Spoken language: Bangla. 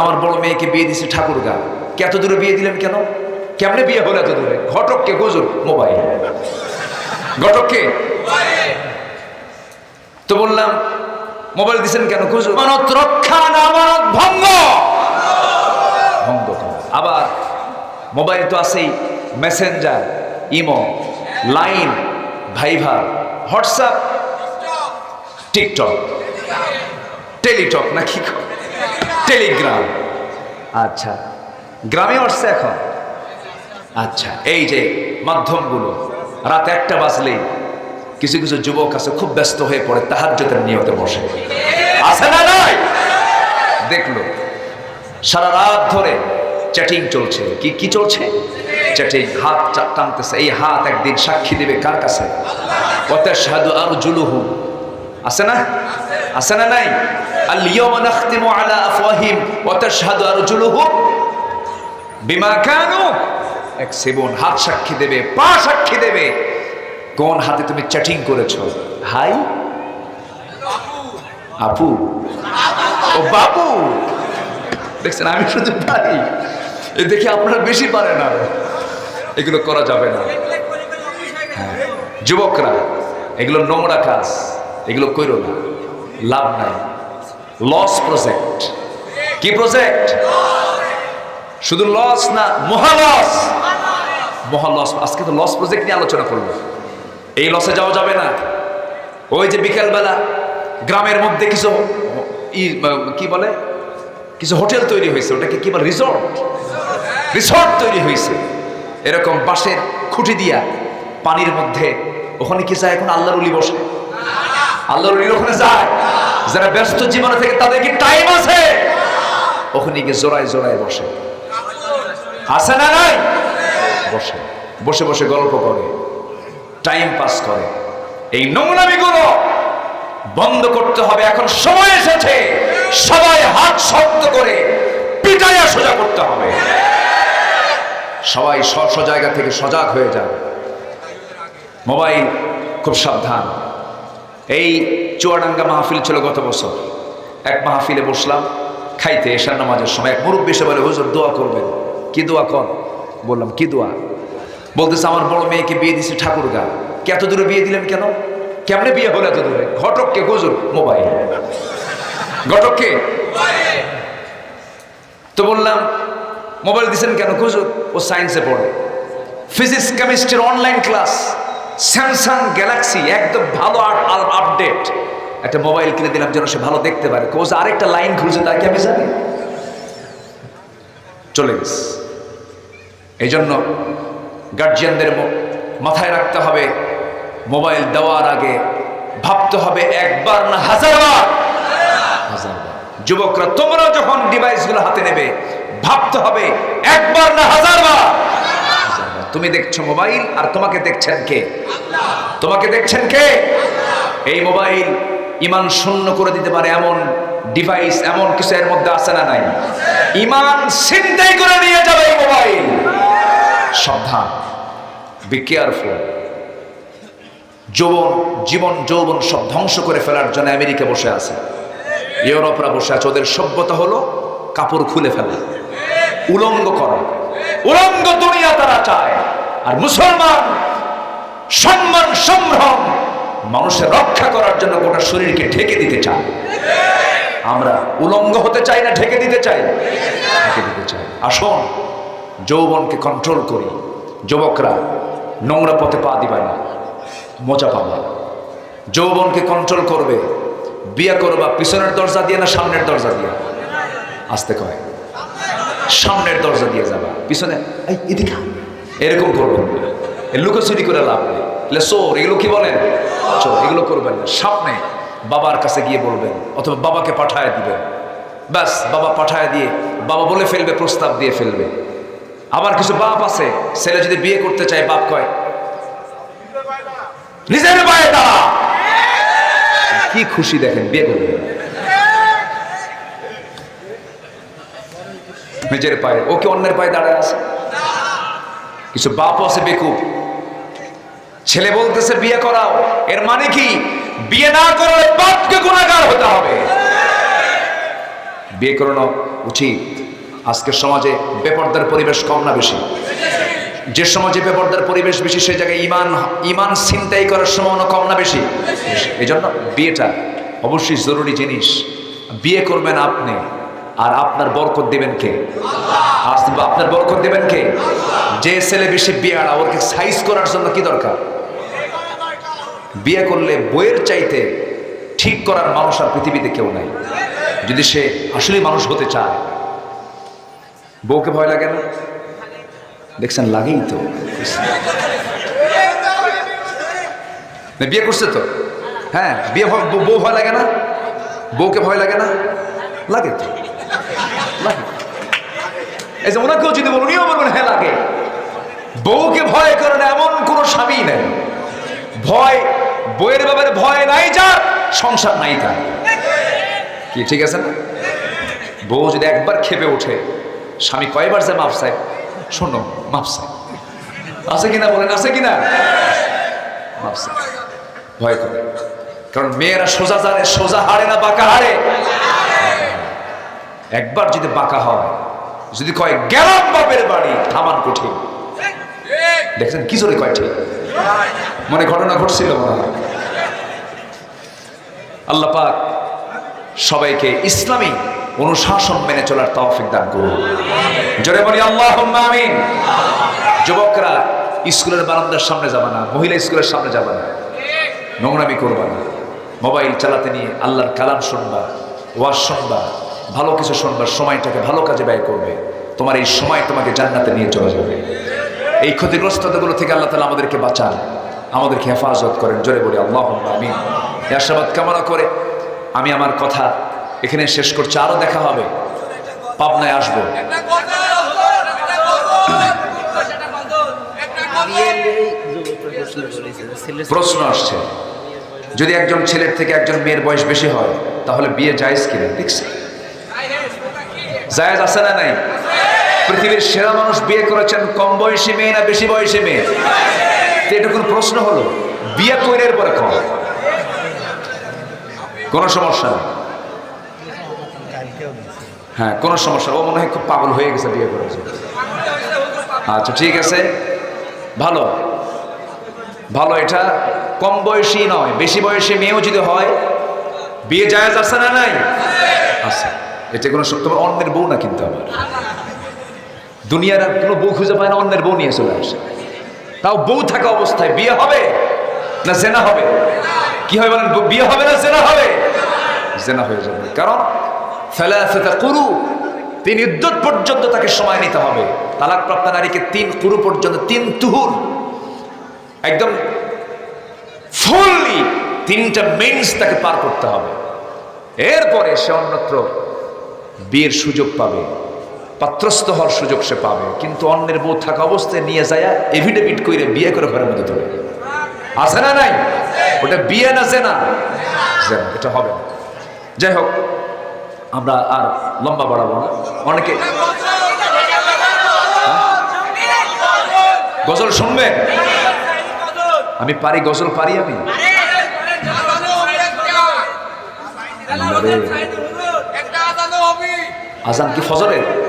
আমার বড় মেয়েকে বিয়ে দিছে ঠাকুরগা। কে এত দূরে বিয়ে দিলেন কেন? কেমনে বিয়ে হলো এত দূরে? ঘটককে গুজুর মোবাইল। ঘটককে? তো বললাম মোবাইল দিছেন কেন গুজুর মানত রক্ষা না আমানত ভঙ্গ। ভঙ্গ আবার মোবাইল তো আছেই Messenger imo Line Viber WhatsApp TikTok. Teletalk না কি? টেলিগ্রাম। আচ্ছা। গ্রামে আসছে এখন। আচ্ছা। এই যে মাধ্যমগুলো রাত একটা বাজলেই কিছু কিছু যুবক আছে খুব ব্যস্ত হয়ে পড়ে তাহাজ্জুদের নিয়তে বসে। আছে না নাই? দেখল সারা রাত ধরে চ্যাটিং চলছে। কি কি চলছে? চ্যাটিং হাত টানতেছে। এই হাত একদিন সাক্ষী দেবে কার কাছে? আছে না? আছে না নাই? আল ইয়াওমা নাখতিমু আলা আফওয়াহিম ওয়া তাশহাদু আরজুলুহুম বিমা কানু এক্সিবুন হাত সাক্ষী দেবে, পা সাক্ষী দেবে। কোন হাতে তুমি চ্যাটিং করেছ? হাই? আপু। ও বাবু। দেখছেন, আমি শুধু পারি। এ দেখে আপনারা বেশি পারেন আর। এগুলো করা যাবে না। হ্যাঁ। যুবকরা, এগুলো নোংরা কাজ। এগুলো কইরো না। লাভ নাই। লস প্রজেক্ট কি প্রজেক্ট শুধু লস না মহালস মহালস মহা লস আজকে তো লস প্রজেক্ট নিয়ে আলোচনা করব। এই লসে যাওয়া যাবে না। ওই যে বিকেলবেলা গ্রামের মধ্যে কিছু কি বলে? কিছু হোটেল তৈরি হয়েছে। ওটাকে কি বলে? রিসর্ট রিসর্ট তৈরি হয়েছে। এরকম বাঁশের খুঁটি দিয়া পানির মধ্যে। ওখানে কি যায়? এখন আল্লাহর উলি বসে। আল্লাহর উলির ওখানে যায়। যারা ব্যস্ত জীবনে থেকে তাদের কি টাইম আছে? ওখানে গিয়ে জোড়ায় জোড়ায় বসে। আছে না নাই? বসে। বসে বসে গল্প করে। টাইম পাস করে। এই নোংরামিগুলো বন্ধ করতে হবে। এখন সময় এসেছে। সবাই হাত শক্ত করে পিটাইয়া সোজা করতে হবে। সবাই স্ব জায়গা থেকে সজাগ হয়ে যাবে মোবাইল খুব সাবধান। এই চুয়াডাঙ্গা মাহফিল ছিল গত বছর। এক মাহফিলে বসলাম, খাইতে এশার নামাজের সময় এক মুরব্বী এসে বলে, হুজুর, দোয়া করবেন। কি দোয়া কর বললাম, কি দোয়া? বলতেছে, আমার বড় মেয়েকে বিয়ে দিছে ঠাকুরগা। কে এত দূরে বিয়ে দিলেন কেন? কেমনে বিয়ে হলো এত দূরে? ঘটককে, হুজুর, মোবাইল। ঘটককে? তো বললাম, মোবাইল দিছেন কেন, হুজুর? ও সায়েন্সে পড়ে। ফিজিক্স, কেমিস্ট্রির অনলাইন ক্লাস। স্যামসাং গ্যালাক্সি একদম ভালো আপডেট একটা মোবাইল কিনে দিলাম যেন সে ভালো দেখতে পারে। কোজ আরেকটা লাইন খুলছে তা কি আমি জানি? চলে গেছে। এই জন্য গার্জিয়ানদের মাথায় রাখতে হবে মোবাইল দেওয়ার আগে ভাবতে হবে একবার না হাজারবার। হাজারবার। যুবকরা তোমরা যখন ডিভাইসগুলো হাতে নেবে, ভাবতে হবে একবার না হাজারবার। তুমি দেখছ মোবাইল আর তোমাকে দেখছেন কে? তোমাকে দেখছেন কে? এই মোবাইল ইমান শূন্য করে দিতে পারে এমন ডিভাইস এমন কিছু এর মধ্যে আছে না নাই? ইমান চিন্তাই করে নিয়ে যাবে এই মোবাইল। সাবধান। বি কেয়ারফুল যৌবন, জীবন, যৌবন সব ধ্বংস করে ফেলার জন্য আমেরিকা বসে আছে। ইউরোপরা বসে আছে। ওদের সভ্যতা হলো কাপড় খুলে ফেলা। উলঙ্গ করা। উলঙ্গ দুনিয়া তারা চায়। আর মুসলমান সম্মান, সম্ভ্রম মানুষের রক্ষা করার জন্য গোটা শরীরকে ঢেকে দিতে চায়। আমরা উলঙ্গ হতে চাই না, ঢেকে দিতে চাই? ঢেকে দিতে চাই। আসুন, যৌবনকে কন্ট্রোল করি। যুবকরা, নোংরা পথে পা দিবে না। মজা পাবা। যৌবনকে কন্ট্রোল করবে। বিয়ে করবা, পিছনের দরজা দিয়ে না সামনের দরজা দিয়ে? আসতে কয়। সামনের দরজা দিয়ে যাবা। পিছনে, এই, এদিকে। এরকম করবেন। লুকোচুরি করে লাভ নেই। চোর, এগুলো কি বলেন? এগুলো করবেন না। সামনে বাবার কাছে গিয়ে বলবেন, অথবা বাবাকে পাঠায় দিবেন। ব্যাস, বাবা পাঠায় দিয়ে, বাবা বলে ফেলবে, প্রস্তাব দিয়ে ফেলবে। আবার কিছু বাপ আছে, ছেলে যদি বিয়ে করতে চায়, বাপ কয়, নিজের কি খুশি দেখেন, বিয়ে করবে নিজের পায়ে, ও কি অন্যের পায়ে দাঁড়ায় আছে? কিছু বাপ আছে বেকুব। ছেলে বলতেছে, বিয়ে করাও। এর মানে কি? বিয়ে না করলে বাপকে গুণাগার হতে হবে। বিয়ে করানো উচিত। আজকের সমাজে বেপর্দার পরিবেশ কম না বেশি? যে সমাজে বেপর্দার পরিবেশ বেশি সেই জায়গায় ইমান ইমান ছিনতাই করার সম্ভাবনা কম না বেশি? এই জন্য বিয়েটা অবশ্যই জরুরি জিনিস। বিয়ে করবেন আপনি। আর আপনার বরকত দিবেন কে? আপনার বরকত দিবেন কে? যে ছেলে বেশি বিয়ে আড়া ওকে সাইজ করার জন্য কি দরকার? বিয়ে করলে বইয়ের চাইতে ঠিক করার মানুষ আর পৃথিবীতে কেউ নাই। যদি সে আসলে মানুষ হতে চায় বউকে ভয় লাগে না? দেখছেন লাগেই তো। বিয়ে করছে তো? হ্যাঁ বিয়ে বউ- ভয় লাগে না? বউকে ভয় লাগে না? লাগে তো। এই যে ওনাকেও যদি বলুন উনিও বলবেন হ্যাঁ লাগে। বউকে ভয় করে না, এমন কোনো স্বামী নেই। ভয় বইয়ের ব্যাপারে ভয় নাই যার, সংসার নাই তার। কি, ঠিক আছে না? বউ যদি একবার খেপে ওঠে, স্বামী কয়বার যে মাপ চায়? শোনো মাপ চায়। আছে কিনা বলেন, আছে কিনা? মাপ চায়। ভয় করে। কারণ মেয়েরা সোজা জানে, সোজা হারে না, বাঁকা হারে? একবার যদি বাঁকা হয় যদি কয়, গেলাম বাপের বাড়ি থামান কঠিন। দেখছেন কি জোরে কয় ঠিক? মনে ঘটনা ঘটছিল আল্লাহ পাক সবাইকে ইসলামী অনুশাসন মেনে চলার তৌফিক দান করুন। জোরে বলি আল্লাহ আমিন। যুবকরা স্কুলের বারান্দার সামনে যাবে না, মহিলা স্কুলের সামনে যাবে না। নোংরামি করবা না। মোবাইল চালাতে নিয়ে আল্লাহর কালাম শুনবা, ওয়াজ শুনবা। ভালো কিছু শুনবার সময়টাকে ভালো কাজে ব্যয় করবে। তোমার এই সময় তোমাকে জান্নাতে নিয়ে চলে যাবে। এই ক্ষতিগ্রস্ততাগুলো থেকে আল্লাহ তালা আমাদেরকে বাঁচান, আমাদেরকে হেফাজত করেন। জোরে বলি আল্লাহ আমি আশাবাদ কামনা করে আমি আমার কথা এখানে শেষ করছি। আরও দেখা হবে। পাবনায় আসব। প্রশ্ন আসছে, যদি একজন ছেলের থেকে একজন মেয়ের বয়স বেশি হয়, তাহলে বিয়ে জায়েজ কিনা? দেখছি জায়েজ আছে না নাই? পৃথিবীর সেরা মানুষ বিয়ে করেছেন কম বয়সী মেয়ে না বেশি বয়সী মেয়ে? তো এটা কোনো প্রশ্ন হলো? বিয়ে তৈরির পরে কম। কোনো সমস্যা নেই। হ্যাঁ কোনো সমস্যা ও মনে হয় খুব পাগল হয়ে গেছে বিয়ে করেছে। আচ্ছা ঠিক আছে। ভালো। ভালো, এটা কম বয়সী নয়, বেশি বয়সী মেয়েও যদি হয়, বিয়ে জায়েজ আছে না নাই? আছে। এটা কোনো সত্য অন্যের বউ না কিন্তু আবার দুনিয়ার আর কোনো বউ খুঁজে পায় না, অন্যের বউ নিয়ে চলে আসে। তাও বউ থাকা অবস্থায় বিয়ে হবে না জেনা হবে? কি হবে বলেন? বিয়ে হবে না জেনা হবে? জেনা হয়ে যাবে। কারণ কুরু, তিন ইদ্যত পর্যন্ত তাকে সময় নিতে হবে। তালাকপ্রাপ্ত নারীকে তিন কুরু পর্যন্ত, তিন তুহুর। একদম ফুললি তিনটা মেন্স তাকে পার করতে হবে। এরপরে সে অন্যত্র বিয়ের সুযোগ পাবে পাত্রস্থ হওয়ার সুযোগ সে পাবে কিন্তু অন্যের বউ থাকা অবস্থায় নিয়ে যায় এভিডেভিট করে বিয়ে করে ঘরের মধ্যে তোলে আছে না নাই ওটা বিয়ে না যে না এটা হবে যাই হোক আমরা আর লম্বা বাড়াবো না অনেকে গজল শুনবে আমি পারি গজল পারি আমি আজান কি ফজরের?